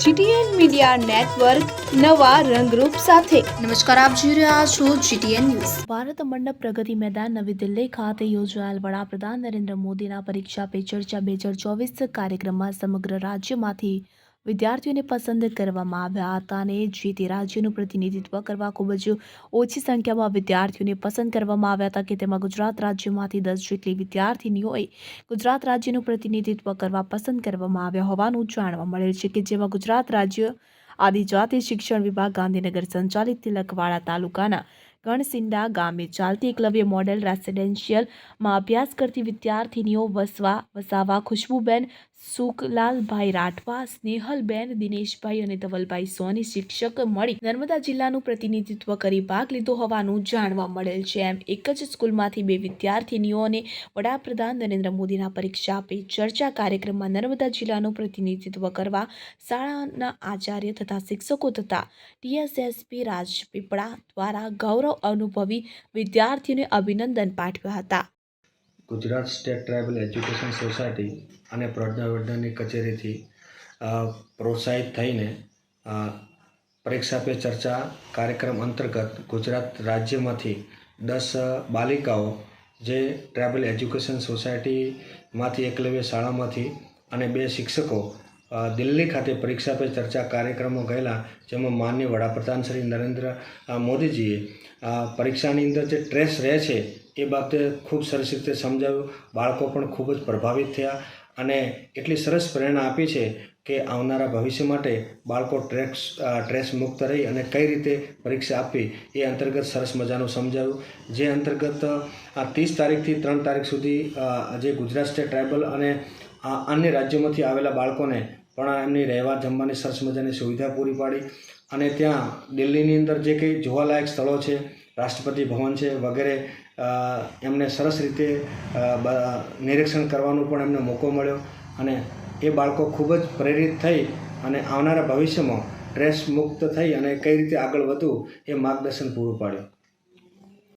GTN media network નવા રંગરૂપ સાથે. નમસ્કાર આપ જોઈ રહ્યા છો જીટીએન ન્યૂઝ. ભારત મંડપ પ્રગતિ મેદાન નવી દિલ્હી ખાતે યોજાયેલ. વડાપ્રધાન નરેન્દ્ર મોદીના પરીક્ષા પે ચર્ચા બે હજાર ચોવીસ કાર્યક્રમમાં સમગ્ર રાજ્યમાંથી વિદ્યાર્થીઓને પસંદ કરવામાં આવ્યા હતા અને જે તે રાજ્યનું પ્રતિનિધિત્વ કરવા ખૂબ જ ઓછી સંખ્યામાં વિદ્યાર્થીઓને પસંદ કરવામાં આવ્યા હતા કે તેમાં ગુજરાત રાજ્યમાંથી દસ જેટલી વિદ્યાર્થીનીઓએ ગુજરાત રાજ્યનું પ્રતિનિધિત્વ કરવા પસંદ કરવામાં આવ્યા હોવાનું જાણવા મળેલ છે કે જેમાં ગુજરાત રાજ્ય આદિજાતિ શિક્ષણ વિભાગ ગાંધીનગર સંચાલિત તિલકવાડા તાલુકાના ગણસિંડા ગામે ચાલતી એકલવ્ય મોડેલ રેસિડેન્શિયલમાં અભ્યાસ કરતી વિદ્યાર્થીનીઓ વસવા વસાવા ખુશ્બુબેન સુખલાલભાઈ રાઠવા, સ્નેહલબેન દિનેશભાઈ અને ધવલભાઈ સોની શિક્ષક મળી નર્મદા જિલ્લાનું પ્રતિનિધિત્વ કરી ભાગ લીધો હોવાનું જાણવા મળેલ છે. એમ એક જ સ્કૂલમાંથી બે વિદ્યાર્થીનીઓને વડાપ્રધાન નરેન્દ્ર મોદીના પરીક્ષા પે ચર્ચા કાર્યક્રમમાં નર્મદા જિલ્લાનું પ્રતિનિધિત્વ કરવા શાળાના આચાર્ય તથા શિક્ષકો તથા ટીએસએસપી રાજપીપળા દ્વારા ગૌરવ અનુભવી વિદ્યાર્થીઓને અભિનંદન પાઠવ્યા હતા. Gujarat state tribal education society અને પ્રજ્ઞાવર્ધનની કચેરીથી પ્રોત્સાહિત થઈને પરીક્ષા પે ચર્ચા કાર્યક્રમ અંતર્ગત ગુજરાત રાજ્યમાંથી દસ બાલિકાઓ જે ટ્રાઇબલ એજ્યુકેશન સોસાયટીમાંથી એકલવ્ય શાળામાંથી અને બે શિક્ષકો દિલ્હી ખાતે પરીક્ષા પે ચર્ચા કાર્યક્રમો ગયેલા, જેમાં માનનીય વડાપ્રધાન શ્રી નરેન્દ્ર મોદીજીએ પરીક્ષાની અંદર જે ટ્રેસ રહે છે, એ બાબતે ખૂબ સરસ રીતે સમજાવ્યું. બાળકો પણ ખૂબ જ પ્રભાવિત થયા અને એટલી સરસ પ્રેરણા આપી છે કે આવનારા ભવિષ્ય માટે બાળકો ટ્રેક્સ ટ્રેસ મુક્ત રહી અને કઈ રીતે પરીક્ષા આપવી એ અંતર્ગત સરસ મજાનું સમજાવ્યું. જે અંતર્ગત આ ત્રીસ તારીખથી ત્રણ તારીખ સુધી જે ગુજરાત સ્ટેટ ટ્રાઇબલ અને અન્ય રાજ્યોમાંથી આવેલા બાળકોને પણ એમની રહેવા જમવાની સરસ મજાની સુવિધા પૂરી પાડી અને ત્યાં દિલ્હીની અંદર જે કંઈ જોવાલાયક સ્થળો છે, રાષ્ટ્રપતિ ભવન છે વગેરે એમને સરસ રીતે નિરીક્ષણ કરવાનો પણ એમને મોકો મળ્યો અને એ બાળકો ખૂબ જ પ્રેરિત થઈ અને આવનારા ભવિષ્યમાં સ્ટ્રેસ મુક્ત થઈ અને કઈ રીતે આગળ વધવું એ માર્ગદર્શન પૂરું પાડ્યું.